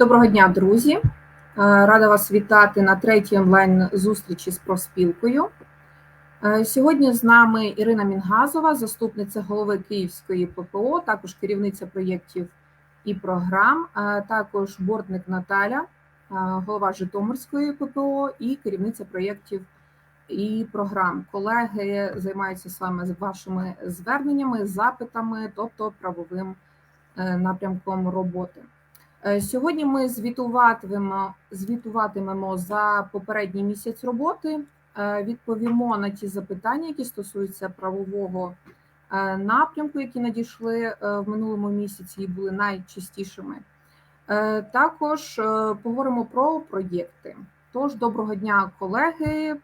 Доброго дня, друзі! Е, Рада вас вітати на третій онлайн зустрічі з профспілкою. Е, Сьогодні з нами Ірина Мінгазова, заступниця голови Київської ППО, також керівниця проєктів і програм, е, також бортник Наталя, голова Житомирської ППО і керівниця проєктів і програм. Колеги займаються саме вашими зверненнями, запитами, тобто правовим напрямком роботи. Е, Сьогодні ми звітуватимемо, звітуватимемо за попередній місяць роботи, е, відповімо на ті запитання, які стосуються правового е, напрямку, які надійшли в минулому місяці і були найчастішими. Також поговоримо про проєкти. Тож, доброго дня, колеги.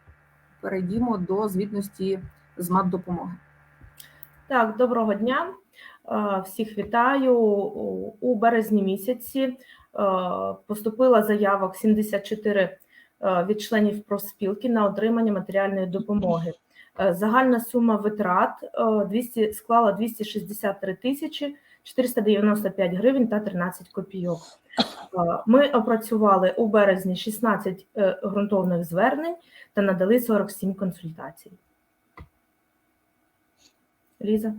Перейдімо до звітності з мат-допомоги. Так, доброго дня. Е, Всіх вітаю. У- березні місяці е, поступила заявок 74 е, від членів профспілки на отримання матеріальної допомоги. Загальна сума витрат е, 200, склала 263 тисячі 495 гривень та 13 копійок. Ми опрацювали у березні 16 е, ґрунтовних звернень та надали 47 консультацій. Ліза?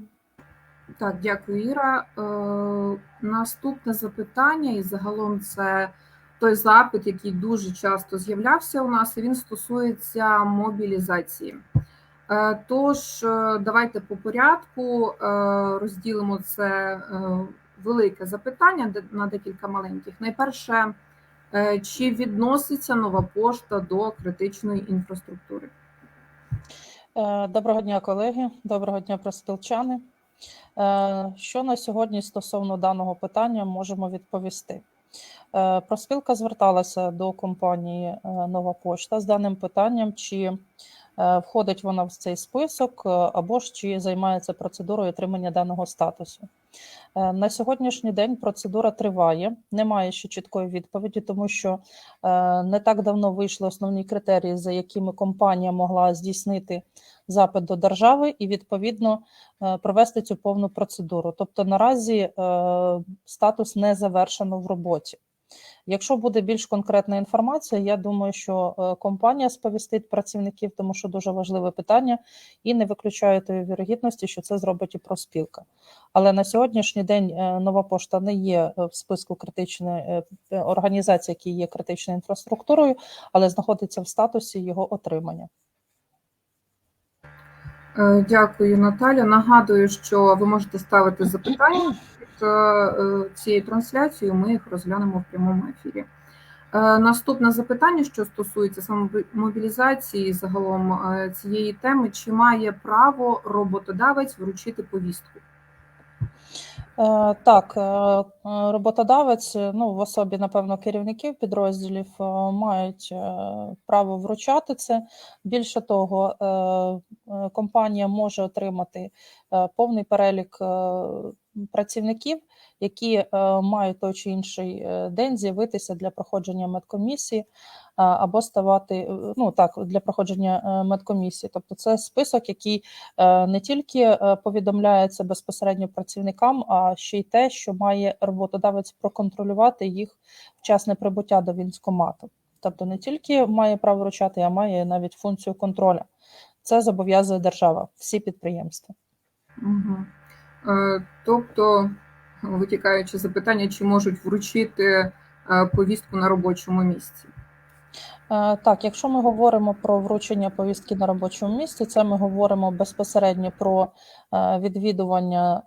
Так, дякую, Іра. Е, наступне запитання, і загалом це той запит, який дуже часто з'являвся у нас, і він стосується мобілізації. Е, тож, е, давайте по порядку розділимо це велике запитання на декілька маленьких. Найперше, чи відноситься нова пошта до критичної інфраструктури? Доброго дня, колеги. Доброго дня, проспілчани. Е, Що на сьогодні стосовно даного питання можемо відповісти? Е, Проспілка зверталася до компанії е, Нова Пошта з даним питанням, чи входить вона в цей список, або ж чи займається процедурою отримання даного статусу. Е, На сьогоднішній день процедура триває, немає ще чіткої відповіді, тому що е, не так давно вийшли основні критерії, за якими компанія могла здійснити запит до держави і відповідно е, провести цю повну процедуру. Тобто наразі статус не завершено в роботі. Якщо буде більш конкретна інформація, я думаю, що е, компанія сповістить працівників, тому що дуже важливе питання, і не виключаю тої вірогідності, що це зробить і профспілка. Але на сьогоднішній день е, нова пошта не є е, в списку критичної організацій, які є критичною інфраструктурою, але знаходиться в статусі його отримання. Дякую, Наталя. Нагадую, що ви можете ставити запитання цією трансляцією. Ми їх розглянемо в прямому ефірі. Е, Наступне запитання, що стосується саме мобілізації, загалом е, цієї теми, чи має право роботодавець вручити повістку? Е, Так, роботодавець, ну в особі, напевно, керівників підрозділів мають право вручати це. Більше того, компанія може отримати повний перелік працівників, які е, мають той чи інший е, день з'явитися для проходження медкомісії або ставати е, ну так для проходження медкомісії. Тобто, це список, який не тільки повідомляється безпосередньо працівникам, а ще й те, що має роботодавець проконтролювати їх вчасне прибуття до військкомату. Тобто не тільки має право вручати, а має навіть функцію контролю. Це зобов'язує держава, всі підприємства. Угу. Е, Тобто, витікаючи запитання, чи можуть вручити е, повістку на робочому місці? Е, Так, якщо ми говоримо про вручення повістки на робочому місці, це ми говоримо безпосередньо про відвідування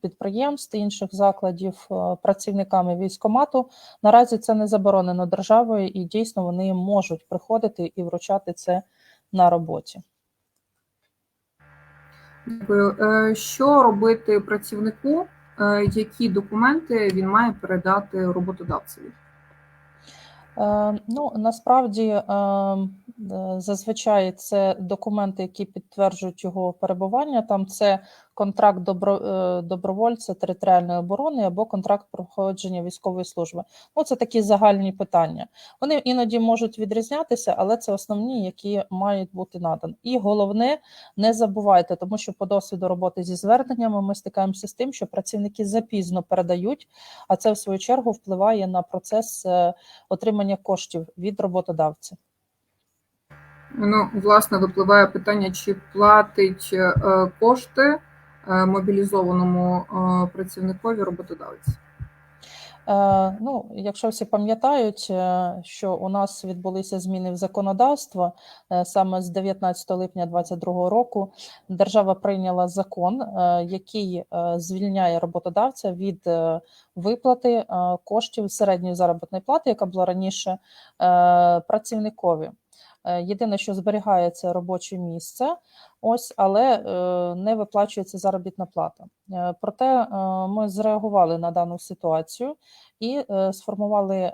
підприємств інших закладів працівниками військкомату. Наразі це не заборонено державою, і дійсно вони можуть приходити і вручати це на роботі. Дякую. Е, Що робити працівнику? Е, Які документи він має передати роботодавцеві? Е, Ну, насправді Зазвичай це документи, які підтверджують його перебування. Там це контракт добро, е, добровольця територіальної оборони або контракт проходження військової служби. Ну, це такі загальні питання. Вони іноді можуть відрізнятися, але це основні, які мають бути надані. І головне, не забувайте, тому що по досвіду роботи зі зверненнями ми стикаємося з тим, що працівники запізно передають, а це в свою чергу впливає на процес е, отримання коштів від роботодавця. Ну, власне, випливає питання, чи платить е, кошти мобілізованому е, працівникові роботодавець. Е, Ну, якщо всі пам'ятають, е, що у нас відбулися зміни в законодавство е, саме з 19 липня 2022 року, держава прийняла закон, е, який е, звільняє роботодавця від е, виплати е, коштів середньої заробітної плати, яка була раніше е, працівникові. Е, Єдине, що зберігається робоче місце, ось, але е, не виплачується заробітна плата. Е, Проте е, ми зреагували на дану ситуацію і сформували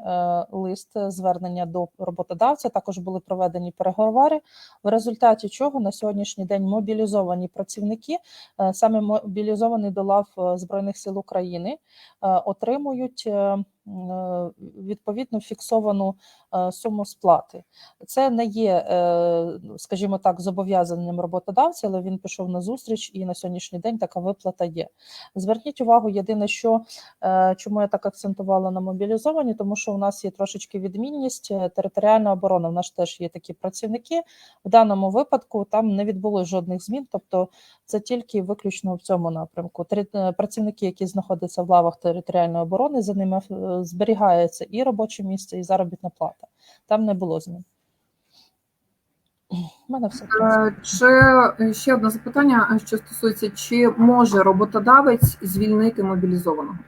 лист звернення до роботодавця. Також були проведені переговори, в результаті чого на сьогоднішній день мобілізовані працівники, саме мобілізовані до лав Збройних сил України, отримують відповідну фіксовану суму сплати. Це не є, скажімо так, зобов'язанням роботодавця, але він пішов на зустріч, і на сьогоднішній день така виплата є. Зверніть увагу, єдине, що е, чому я так акцентувала на мобілізовані, тому що у нас є трошечки відмінність е, територіальна оборона. В нас теж є такі працівники. В даному випадку там не відбулося жодних змін, тобто це тільки виключно в цьому напрямку. Е, Працівники, які знаходяться в лавах територіальної оборони, за ними зберігається і робоче місце, і заробітна плата. Там не було змін. Мене все. принципі. Е, Чи ще одне запитання, е, що стосується, чи може роботодавець звільнити мобілізованого?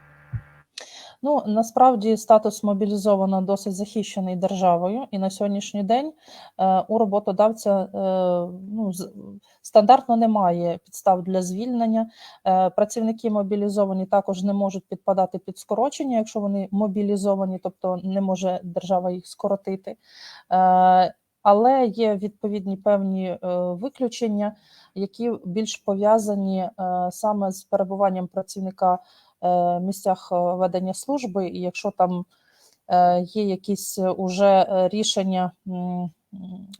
Ну насправді статус мобілізовано досить захищений державою, і на сьогоднішній день е, у роботодавця е, ну, з- стандартно немає підстав для звільнення. Е, працівники мобілізовані також не можуть підпадати під скорочення, якщо вони мобілізовані, тобто не може держава їх скоротити. Але є відповідні певні е, виключення, які більш пов'язані е, саме з перебуванням працівника е, місцях ведення служби, і якщо там є якісь уже рішення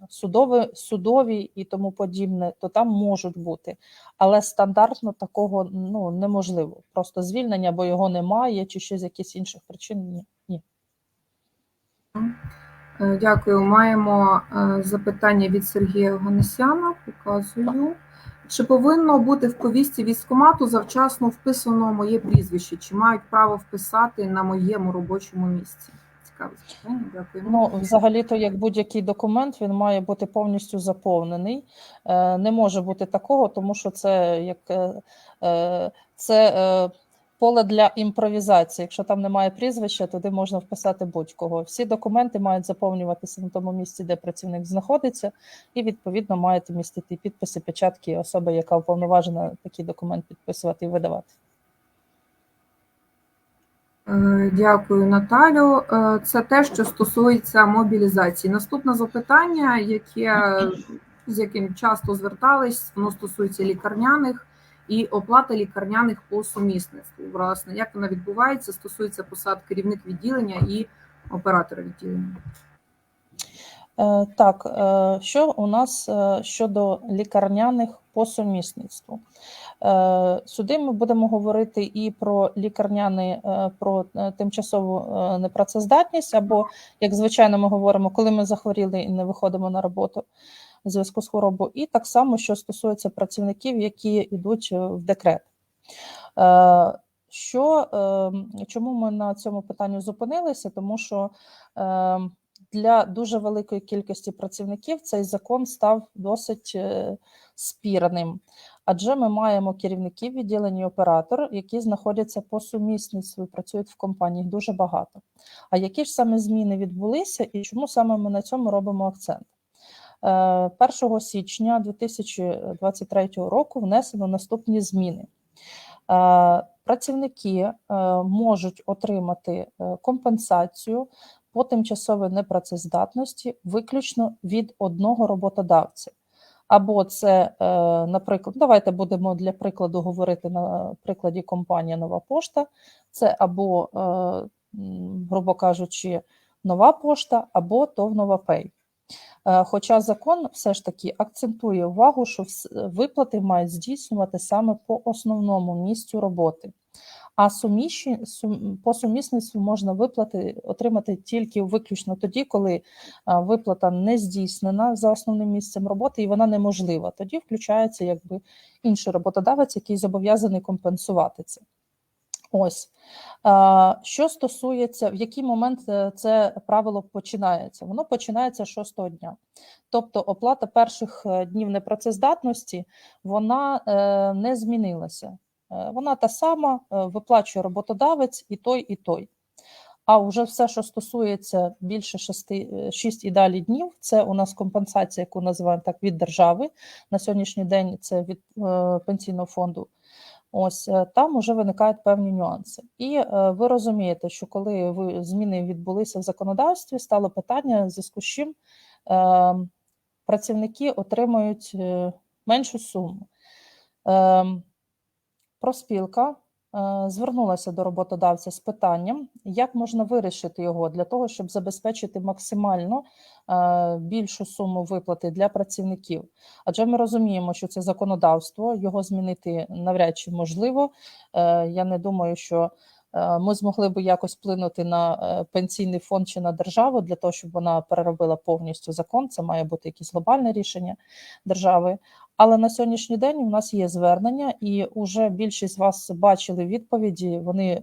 судові, судові і тому подібне, то там можуть бути. Але стандартно такого ну, неможливо. Просто звільнення, бо його немає, чи ще з якихось інших причин ні. Е, Дякую. Маємо е, запитання від Сергія Ганесяна. Показую. Чи повинно бути в повісті військкомату завчасно вписано моє прізвище? Чи мають право вписати на моєму робочому місці? Цікаве запитання. Дякую. Ну, взагалі-то, як будь-який документ, він має бути повністю заповнений. Е, Не може бути такого, тому що це як це поле для імпровізації. Якщо там немає прізвища, туди можна вписати будь-кого. Всі документи мають заповнюватися на тому місці, де працівник знаходиться, і відповідно маєте містити підписи, печатки особи, яка уповноважена такий документ підписувати і видавати. Е, Дякую, Наталю. Е, Це те, що стосується мобілізації. Наступне запитання, яке з яким часто звертались, воно стосується лікарняних і оплата лікарняних по сумісництву. Власне, як вона відбувається, стосується посад керівник відділення і оператора відділення. Е, Так, е, що у нас е, щодо лікарняних по сумісництву? Сюди ми будемо говорити і про лікарняний, е, про тимчасову непрацездатність, або, як звичайно, ми говоримо, коли ми захворіли і не виходимо на роботу зв'язку з хворобою, і так само, що стосується працівників, які йдуть е, в декрет. Е, Що, е, чому ми на цьому питанні зупинилися? Тому що для дуже великої кількості працівників цей закон став досить спірним, адже ми маємо керівників відділень і оператор, які знаходяться по сумісництву і працюють в компанії дуже багато. А які ж саме зміни відбулися і чому саме ми на цьому робимо акцент? Е, 1 січня 2023 року внесено наступні зміни. Е, Працівники е, можуть отримати е, компенсацію по тимчасовій непрацездатності виключно від одного роботодавця. Або це, е, наприклад, давайте будемо для прикладу говорити на прикладі компанії Нова Пошта. Це або, е, грубо кажучи, нова пошта, або ТОВ Новапей. Е, Хоча закон все ж таки акцентує увагу, що виплати мають здійснювати саме по основному місцю роботи. А суміщі, сум, по сумісництву можна виплати отримати тільки виключно тоді, коли виплата не здійснена за основним місцем роботи і вона неможлива. Тоді включається якби інший роботодавець, який зобов'язаний компенсувати це. Ось що стосується, в який момент е, це правило починається? Воно починається шостого дня. Тобто оплата перших е, днів непрацездатності вона е, не змінилася. Вона та сама, виплачує роботодавець і той, і той. А вже все, що стосується більше 6, 6 і далі днів, це у нас компенсація, яку називаємо так від держави. На сьогоднішній день це від пенсійного фонду. Ось е, там вже виникають певні нюанси. І е, ви розумієте, що коли ви зміни відбулися в законодавстві, стало питання, в зв'язку з чим е, працівники отримують меншу суму. Е, Проспілка звернулася до роботодавця з питанням, як можна вирішити його для того, щоб забезпечити максимально е, більшу суму виплати для працівників. Адже ми розуміємо, що це законодавство, його змінити навряд чи можливо. Е, Я не думаю, що е, ми змогли би якось вплинути на е, пенсійний фонд чи на державу для того, щоб вона переробила повністю закон. Це має бути якесь глобальне рішення держави. Але на сьогоднішній день у нас є звернення, і вже більшість вас бачили відповіді. Вони е,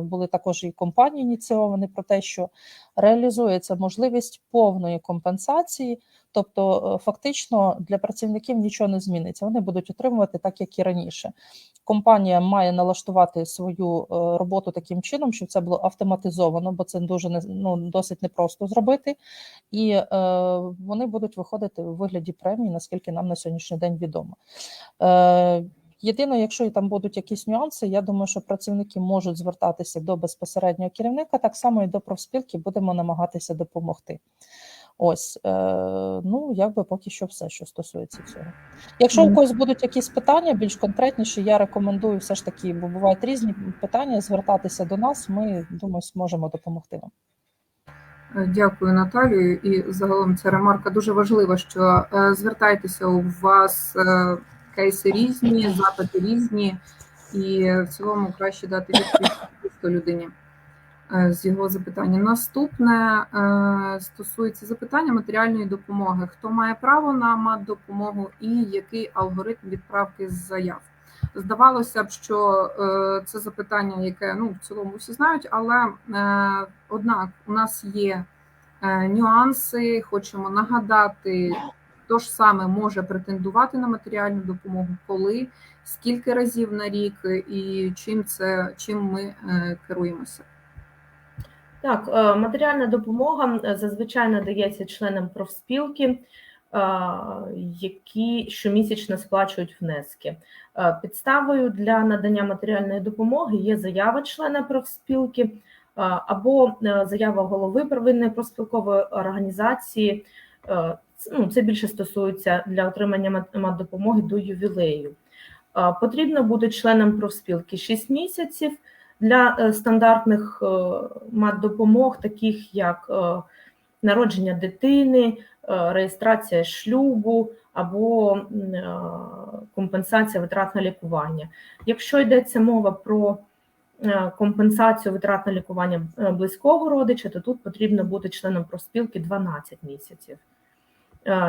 були також і компанії ініційовані про те, що реалізується можливість повної компенсації, тобто е, фактично для працівників нічого не зміниться. Вони будуть отримувати так, як і раніше. Компанія має налаштувати свою е, роботу таким чином, щоб це було автоматизовано, бо це дуже ну, досить непросто зробити. І е, вони будуть виходити у вигляді премії, наскільки нам на сьогоднішній день відомо. Е, Єдине, якщо там будуть якісь нюанси, я думаю, що працівники можуть звертатися до безпосереднього керівника, так само і до профспілки будемо намагатися допомогти. Ось, е, ну якби поки що все, що стосується цього. Якщо у когось будуть якісь питання більш конкретніші, я рекомендую все ж таки, бо бувають різні питання, звертатися до нас. Ми думаю, зможемо допомогти вам. Е, Дякую, Наталію. І загалом ця ремарка дуже важлива, що е, звертайтеся у вас кейси різні, запити різні, і в цілому краще дати відповідь людині з його запитання. Наступне е, стосується запитання матеріальної допомоги. Хто має право на мат-допомогу і який алгоритм відправки заяв? Здавалося б, що е, це запитання, яке ну в цілому всі знають, але е, однак у нас є е, нюанси. Хочемо нагадати, хто ж саме може претендувати на матеріальну допомогу, коли, скільки разів на рік, і чим це чим ми е, керуємося. Так, е, матеріальна допомога е, зазвичай надається членам профспілки, е, які щомісячно сплачують внески. Підставою для надання матеріальної допомоги є заява члена профспілки або заява голови первинної профспілкової організації. Ну, це більше стосується для отримання мат- мат-допомоги до ювілею. Потрібно бути членом профспілки 6 місяців для е, стандартних е, мат-допомог, таких як е, народження дитини, реєстрація шлюбу або компенсація витрат на лікування. Якщо йдеться мова про компенсацію витрат на лікування близького родича, то тут потрібно бути членом профспілки 12 місяців.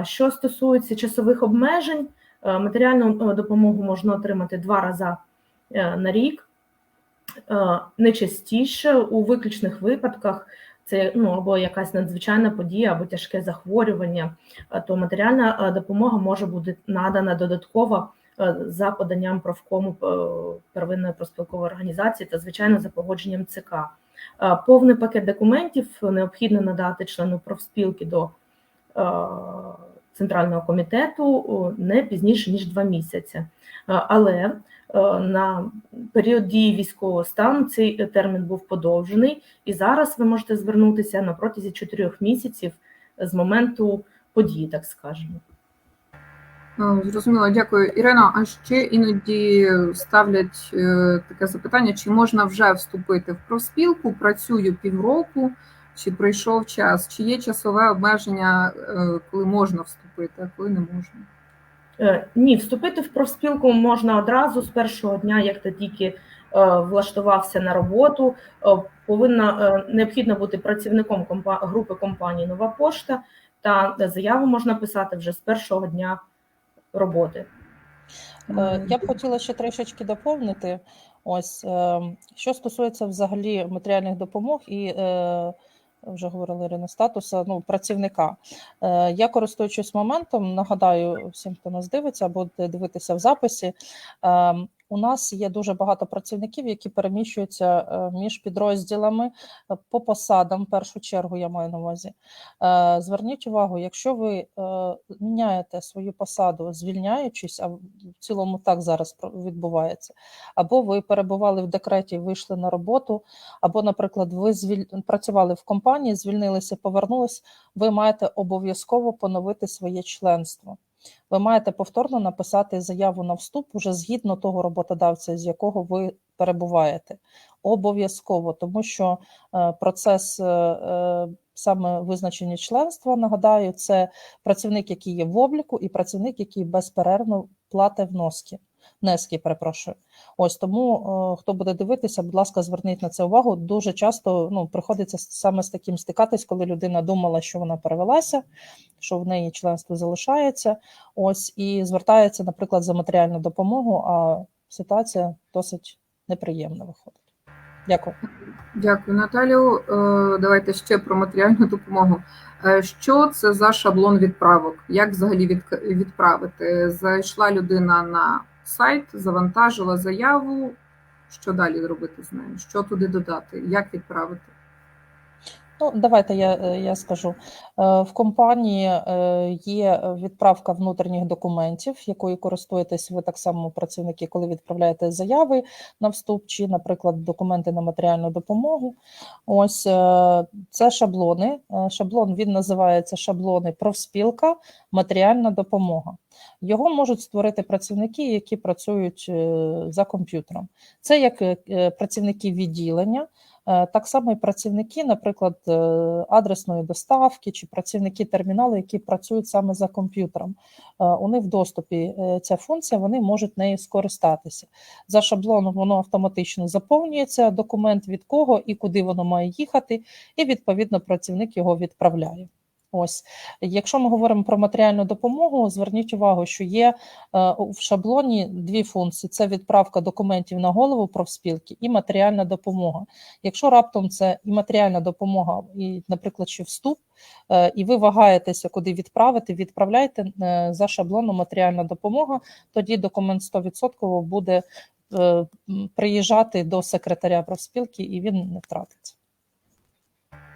Що стосується часових обмежень, матеріальну допомогу можна отримати два рази на рік. Е, не частіше у виключних випадках це ну або якась надзвичайна подія, або тяжке захворювання, е, то матеріальна е, допомога може бути надана додатково за поданням профкому е, первинної проспілкової організації та звичайно за погодженням ЦК. Повний пакет документів необхідно надати члену профспілки до центрального комітету не пізніше ніж два місяці. Е, Але е, на період дії військового стану цей термін був подовжений, і зараз ви можете звернутися на протязі чотирьох місяців з моменту події, так скажемо. Е, Зрозуміло, дякую. Ірина, а ще іноді ставлять таке запитання: чи можна вже вступити в профспілку? Працюю півроку, чи прийшов час, чи є часове обмеження, е, коли можна вступити, а коли не можна? Е, Ні, вступити в профспілку можна одразу з першого дня, як ти тільки е, влаштувався на роботу. Е, Повинна е, необхідно бути працівником компа- групи компанії Нова пошта, та заяву можна писати вже з першого дня роботи. Е, Я б хотіла ще трішечки доповнити. Ось е, що стосується взагалі матеріальних допомог і е, вже говорили Ірина, статуса ну, працівника. Е, Я користуючись моментом, нагадаю всім, хто нас дивиться або дивитися в записі. У нас є дуже багато працівників, які переміщуються е, між підрозділами е, по посадам. В першу чергу я маю на увазі. Е, Зверніть увагу, якщо ви міняєте свою посаду, звільняючись, а в цілому так зараз відбувається, або ви перебували в декреті, вийшли на роботу, або, наприклад, ви звіль... працювали в компанії, звільнилися, повернулись, ви маєте обов'язково поновити своє членство. Ви маєте повторно написати заяву на вступ уже згідно того роботодавця, з якого ви перебуваєте. Обов'язково, тому що е, процес е, е, саме визначення членства, нагадаю, це працівник, який є в обліку, і працівник, який безперервно платить вноски. Внески, перепрошую. Ось тому, е, хто буде дивитися, будь ласка, зверніть на це увагу. Дуже часто ну, приходиться саме з таким стикатись, коли людина думала, що вона перевелася, що в неї членство залишається. Ось і звертається, наприклад, за матеріальну допомогу, а ситуація досить неприємна виходить. Дякую. Дякую, Наталю. Е, Давайте ще про матеріальну допомогу. Е, Що це за шаблон відправок? Як взагалі від- відправити? Зайшла людина на сайт, завантажила заяву. Що далі робити з нею? Що туди додати? Як відправити? Ну, давайте я, е, я скажу. Е, В компанії е, є відправка внутрішніх документів, якою користуєтесь ви так само працівники, коли відправляєте заяви на вступ, чи, наприклад, документи на матеріальну допомогу. Ось це шаблони. Шаблон він називається шаблони профспілка, матеріальна допомога. Його можуть створити працівники, які працюють за комп'ютером. Це як працівники відділення. Е, Так само і працівники, наприклад, е, адресної доставки чи працівники терміналу, які працюють саме за комп'ютером. Е, У них в доступі ця функція, вони можуть нею скористатися. За шаблоном воно автоматично заповнюється, документ від кого і куди воно має їхати, і відповідно працівник його відправляє. Ось, якщо ми говоримо про матеріальну допомогу, зверніть увагу, що є е, в шаблоні дві функції: це відправка документів на голову профспілки і матеріальна допомога. Якщо раптом це і матеріальна допомога, і, наприклад, ще вступ, е, і ви вагаєтеся, куди відправити, відправляйте е, за шаблоном матеріальна допомога, тоді документ 100% буде приїжджати до секретаря профспілки і він не втратиться.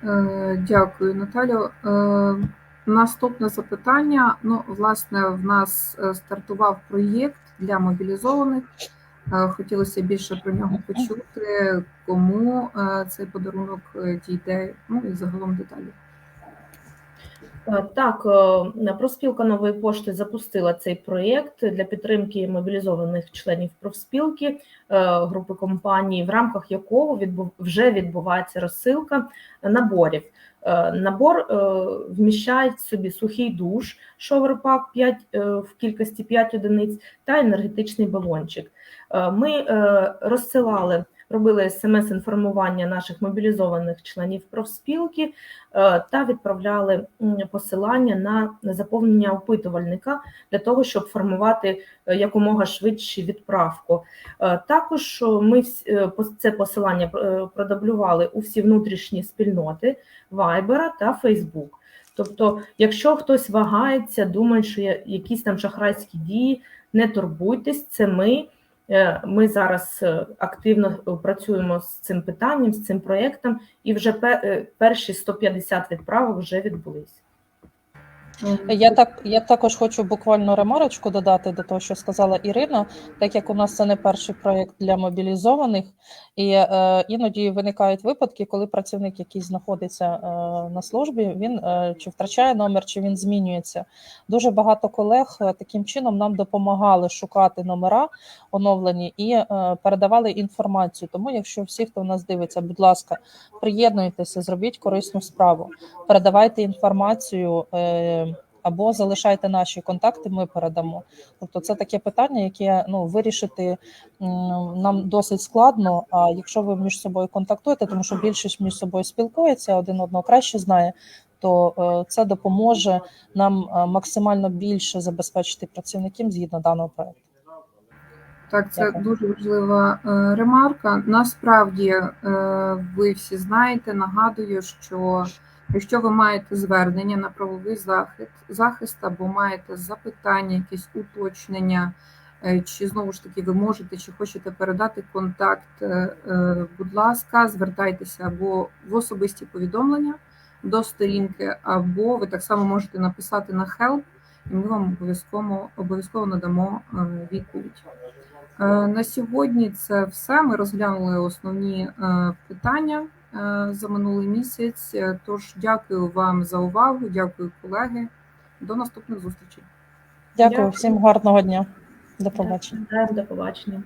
Е, Дякую, Наталю. Е, Наступне запитання. Ну, власне, в нас е, стартував проєкт для мобілізованих. Хотілося більше про нього почути, кому цей подарунок дійде, ну і загалом деталі. Е, Так, е, профспілка нової пошти запустила цей проєкт для підтримки мобілізованих членів профспілки е, групи компаній, в рамках якого вже відбувається розсилка наборів. Набор вміщає в собі сухий душ, шоверпак 5 е, в кількості 5 одиниць та енергетичний балончик. Ми розсилали, робили смс-інформування наших мобілізованих членів профспілки е, та відправляли посилання на заповнення опитувальника для того, щоб формувати е, якомога швидше відправку. Е, Також ми це посилання продублювали у всі внутрішні спільноти Viber та Facebook. Тобто, якщо хтось вагається, думає, що якісь там шахрайські дії, не турбуйтесь, це ми. Е, Ми зараз е, активно е, працюємо з цим питанням, з цим проєктом, і вже пе- перші 150 відправок вже відбулись. Я так я також хочу буквально ремарочку додати до того, що сказала Ірина, так як у нас це не перший проєкт для мобілізованих, і е, іноді виникають випадки, коли працівник, який знаходиться е, на службі, він е, чи втрачає номер, чи він змінюється. Дуже багато колег е, таким чином нам допомагали шукати номера оновлені і е, передавали інформацію. Тому, якщо всі, хто в нас дивиться, будь ласка, приєднуйтеся, зробіть корисну справу, передавайте інформацію. Е, або залишайте наші контакти, ми передамо. Тобто, це таке питання, яке ну вирішити нам досить складно. А якщо ви між собою контактуєте, тому що більшість між собою спілкується, один одного краще знає, то е, це допоможе нам е, максимально більше забезпечити працівників згідно даного проекту. Так, це Дякую. дуже важлива е, ремарка. Насправді, ви всі знаєте, нагадую, що якщо ви маєте звернення на правовий захист, захист або маєте запитання, якісь уточнення, е, чи знову ж таки ви можете чи хочете передати контакт, е, е, будь ласка, звертайтеся або в особисті повідомлення до сторінки, або ви так само можете написати на help, і ми вам обов'язково обов'язково надамо відповідь. На сьогодні це все. Ми розглянули основні питання за минулий місяць. Е, Тож дякую вам за увагу, дякую, колеги. До наступних зустрічей. Дякую Дякую. всім гарного дня. До побачення. До побачення.